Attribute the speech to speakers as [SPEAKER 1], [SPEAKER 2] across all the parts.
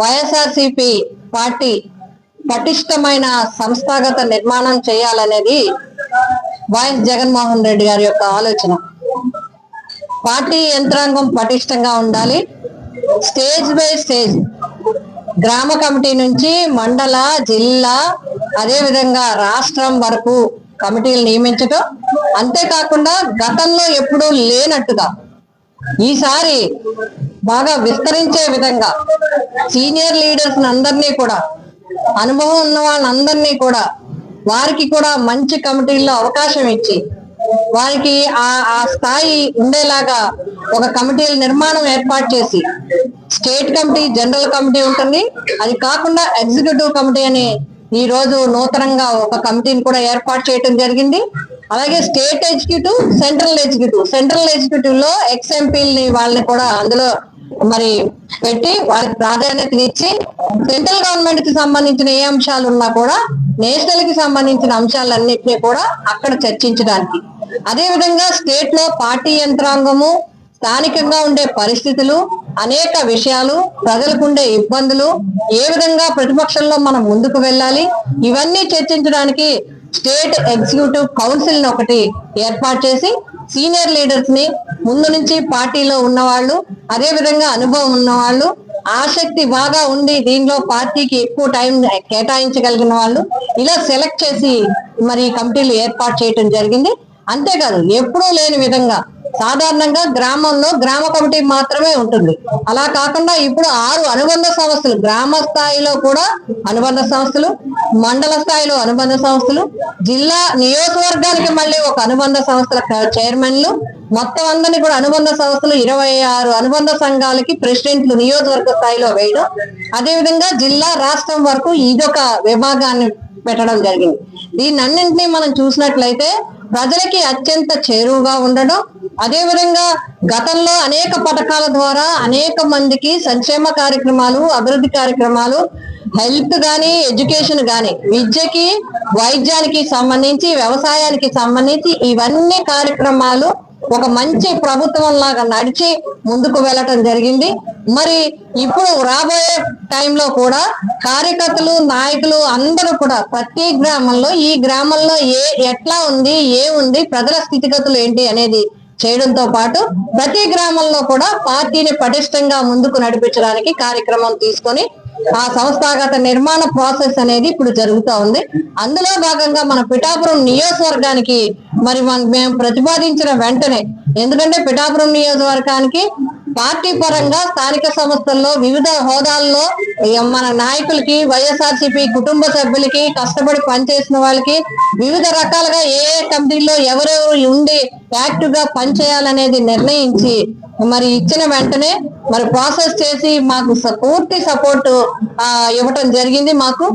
[SPEAKER 1] YSRCP party పటిష్టమైన సంస్థాగత నిర్మాణం చేయాలనేది వైఎస్ జగన్మోహన్ రెడ్డి గారి యొక్క ఆలోచన. పార్టీ యంత్రాంగం పటిష్టంగా ఉండాలి. స్టేజ్ బై స్టేజ్ గ్రామ కమిటీ నుంచి మండల జిల్లా అదేవిధంగా రాష్ట్రం వరకు కమిటీలు నియమించటం అంతేకాకుండా గతంలో ఎప్పుడూ లేనట్టుగా ఈసారి బాగా విస్తరించే విధంగా సీనియర్ లీడర్స్ అందరినీ కూడా అనుభవం ఉన్న వాళ్ళందరినీ కూడా వారికి కూడా మంచి కమిటీల్లో అవకాశం ఇచ్చి వారికి ఆ ఆ స్థాయి ఉండేలాగా ఒక కమిటీల నిర్మాణం ఏర్పాటు చేసి స్టేట్ కమిటీ జనరల్ కమిటీ ఉంటుంది. అది కాకుండా ఎగ్జిక్యూటివ్ కమిటీ అని ఈ రోజు నూతనంగా ఒక కమిటీని కూడా ఏర్పాటు చేయడం జరిగింది. అలాగే state executive central executive. Central ఎగ్జిక్యూటివ్లో ex ఎంపీలని వాళ్ళని కూడా అందులో మరి పెట్టి వారికి ప్రాధాన్యతనిచ్చి సెంట్రల్ గవర్నమెంట్కి సంబంధించిన ఏ అంశాలు ఉన్నా కూడా నేషనల్కి సంబంధించిన అంశాలన్నింటినీ కూడా అక్కడ చర్చించడానికి. అదే విధంగా స్టేట్లో పార్టీ యంత్రాంగము స్థానికంగా ఉండే పరిస్థితులు అనేక విషయాలు ప్రజలకు ఉండే ఇబ్బందులు ఏ విధంగా ప్రతిపక్షంలో మనం ముందుకు వెళ్ళాలి ఇవన్నీ చర్చించడానికి స్టేట్ ఎగ్జిక్యూటివ్ కౌన్సిల్ ఒకటి ఏర్పాటు చేసి సీనియర్ లీడర్స్ని ముందు నుంచి పార్టీలో ఉన్నవాళ్ళు అదే విధంగా అనుభవం ఉన్నవాళ్ళు ఆసక్తి బాగా ఉండి దీనిలో పార్టీకి ఎక్కువ టైం కేటాయించగలిగిన వాళ్ళు ఇలా సెలెక్ట్ చేసి మరి కమిటీలు ఏర్పాటు చేయటం జరిగింది. అంతేకాదు ఎప్పుడూ లేని విధంగా సాధారణంగా గ్రామంలో గ్రామ కమిటీ మాత్రమే ఉంటుంది. అలా కాకుండా ఇప్పుడు ఆరు అనుబంధ సంస్థలు గ్రామ స్థాయిలో కూడా అనుబంధ సంస్థలు మండల స్థాయిలో అనుబంధ సంస్థలు జిల్లా నియోజకవర్గానికి మళ్ళీ ఒక అనుబంధ సంస్థల చైర్మన్లు మొత్తం అందరినీ కూడా అనుబంధ సంస్థలు ఇరవై ఆరు అనుబంధ సంఘాలకి ప్రెసిడెంట్లు నియోజకవర్గ స్థాయిలో వేయడం అదేవిధంగా జిల్లా రాష్ట్రం వరకు ఇదొక విభాగాన్ని పెట్టడం జరిగింది. దీన్ని అన్నింటినీ మనం చూసినట్లయితే ప్రజలకి అత్యంత చేరువుగా ఉండడం అదేవిధంగా గతంలో అనేక పథకాల ద్వారా అనేక మందికి సంక్షేమ కార్యక్రమాలు అభివృద్ధి కార్యక్రమాలు హెల్త్ కానీ ఎడ్యుకేషన్ కానీ విద్యకి వైద్యానికి సంబంధించి వ్యవసాయానికి సంబంధించి ఇవన్నీ కార్యక్రమాలు ఒక మంచి ప్రభుత్వం లాగా నడిచి ముందుకు వెళ్ళటం జరిగింది. మరి ఇప్పుడు రాబోయే టైంలో కూడా కార్యకర్తలు నాయకులు అందరూ కూడా ప్రతి గ్రామంలో ఈ గ్రామంలో ఏ ఎట్లా ఉంది ఏ ఉంది ప్రజల స్థితిగతులు ఏంటి అనేది చేయడంతో పాటు ప్రతి గ్రామంలో కూడా పార్టీని పటిష్టంగా ముందుకు నడిపించడానికి కార్యక్రమం తీసుకొని ఆ సంస్థాగత నిర్మాణ ప్రాసెస్ అనేది ఇప్పుడు జరుగుతూ ఉంది. అందులో భాగంగా మన పిఠాపురం నియోజకవర్గానికి మరి మేము ప్రతిపాదించిన వెంటనే ఎందుకంటే పిఠాపురం నియోజకవర్గానికి పార్టీ పరంగా స్థానిక సంస్థల్లో వివిధ హోదాల్లో మన నాయకులకి వైఎస్ఆర్సీపీ కుటుంబ సభ్యులకి కష్టపడి పనిచేసిన వాళ్ళకి వివిధ రకాలుగా ఏ ఏ కమిటీల్లో ఎవరెవరు ఉండి యాక్టివ్గా పనిచేయాలనేది నిర్ణయించి మరి ఇచ్చిన వెంటనే మరి ప్రాసెస్ చేసి మాకు పూర్తి సపోర్ట్ ఇవ్వటం జరిగింది మాకు.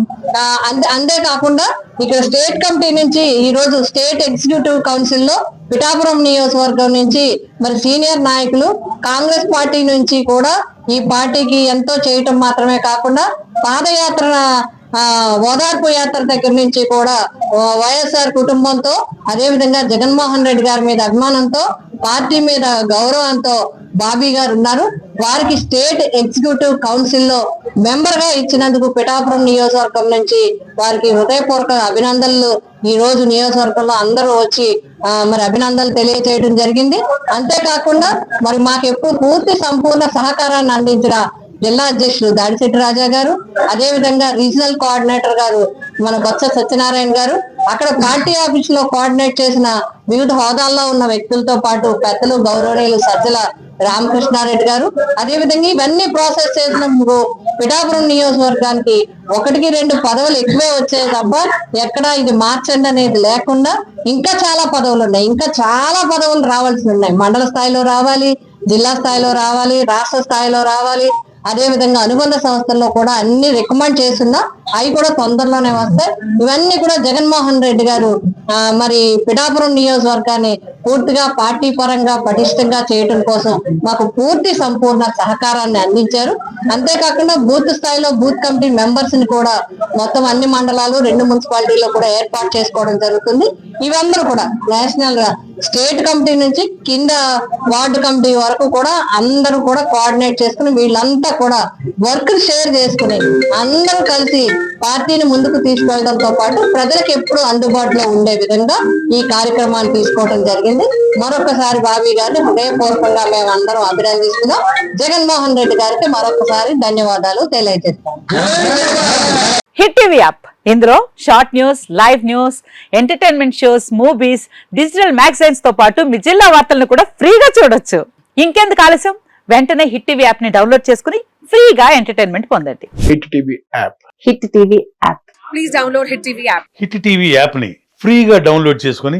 [SPEAKER 1] అందే అంతే అంతేకాకుండా ఇక్కడ స్టేట్ కమిటీ నుంచి ఈ రోజు స్టేట్ ఎగ్జిక్యూటివ్ కౌన్సిల్లో పిఠాపురం నియోజకవర్గం నుంచి మరి సీనియర్ నాయకులు కాంగ్రెస్ పార్టీ నుంచి కూడా ఈ పార్టీకి ఎంతో చేయటం మాత్రమే కాకుండా పాదయాత్ర ఆ ఓదార్పు యాత్ర దగ్గర నుంచి కూడా వైఎస్ఆర్ కుటుంబంతో అదే విధంగా జగన్మోహన్ రెడ్డి గారి మీద అభిమానంతో పార్టీ మీద గౌరవంతో బాబీ గారు ఉన్నారు. వారికి స్టేట్ ఎగ్జిక్యూటివ్ కౌన్సిల్లో మెంబర్గా ఇచ్చినందుకు పిఠాపురం నియోజకవర్గం నుంచి వారికి హృదయపూర్వక అభినందనలు. ఈ రోజు నియోజకవర్గంలో అందరూ వచ్చి మరి అభినందనలు తెలియజేయడం జరిగింది. అంతేకాకుండా మరి మాకు ఎప్పుడు పూర్తి సంపూర్ణ సహకారాన్ని అందించిన జిల్లా అధ్యక్షులు దాడిశెట్టి రాజా గారు అదే విధంగా రీజనల్ కోఆర్డినేటర్ గారు మన బొత్స సత్యనారాయణ గారు అక్కడ పార్టీ ఆఫీస్లో కోఆర్డినేట్ చేసిన వివిధ హోదాల్లో ఉన్న వ్యక్తులతో పాటు పెద్దలు గౌరవనీయులు సజ్జల రామకృష్ణారెడ్డి గారు అదే విధంగా ఇవన్నీ ప్రాసెస్ చేసిన పిఠాపురం నియోజకవర్గానికి ఒకటికి రెండు పదవులు ఎక్కువే వచ్చాయి తప్ప ఎక్కడ ఇది మార్చండి అనేది లేకుండా ఇంకా చాలా పదవులు ఉన్నాయి. ఇంకా చాలా పదవులు రావాల్సి ఉన్నాయి. మండల స్థాయిలో రావాలి జిల్లా స్థాయిలో రావాలి రాష్ట్ర స్థాయిలో రావాలి అదే విధంగా అనుబంధ సంస్థల్లో కూడా అన్ని రికమెండ్ చేస్తున్నా. అవి కూడా తొందరలోనే వస్తాయి. ఇవన్నీ కూడా జగన్మోహన్ రెడ్డి గారు ఆ, మరి పిఠాపురం నియోజకవర్గాన్ని పూర్తిగా పార్టీ పరంగా పటిష్టంగా చేయడం కోసం మాకు పూర్తి సంపూర్ణ సహకారాన్ని అందించారు. అంతేకాకుండా బూత్ స్థాయిలో బూత్ కమిటీ మెంబర్స్ని కూడా మొత్తం అన్ని మండలాలు రెండు మున్సిపాలిటీలో కూడా ఏర్పాటు చేసుకోవడం జరుగుతుంది. ఇవందరూ కూడా నేషనల్ స్టేట్ కమిటీ నుంచి కింద వార్డు కమిటీ వరకు కూడా అందరూ కూడా కోఆర్డినేట్ చేసుకుని వీళ్ళంతా కూడా వర్క్ షేర్ చేసుకుని అందరూ కలిసి పార్టీని ముందుకు తీసుకెళ్ళడంతో పాటు ప్రజలకు ఎప్పుడు అందుబాటులో ఉండే విధంగా ఈ కార్యక్రమాన్ని తీసుకోవడం జరిగింది. మరొకసారి బాబీ గారిని హృదయపూర్వకంగా మేము అందరం అభినందిస్తున్నాం. జగన్మోహన్ రెడ్డి గారికి మరొకసారి ధన్యవాదాలు తెలియజేస్తాం
[SPEAKER 2] హిట్ టీవీ యాప్. ఇందులో short news live news entertainment shows movies digital మ్యాగజైన్స్తో పాటు మీ జిల్లా వార్తలను కూడా ఫ్రీగా చూడొచ్చు. ఇంకెందుకు ఆలస్యం? వెంటనే హిట్ టీవీ యాప్ని డౌన్లోడ్ చేసుకుని ఫ్రీగా ఎంటర్టైన్మెంట్ పొందండి.
[SPEAKER 3] Hit TV app.
[SPEAKER 2] Hit TV app.
[SPEAKER 4] Please download Hit TV app.
[SPEAKER 5] Hit TV యాప్ని ఫ్రీగా డౌన్లోడ్ చేసుకొని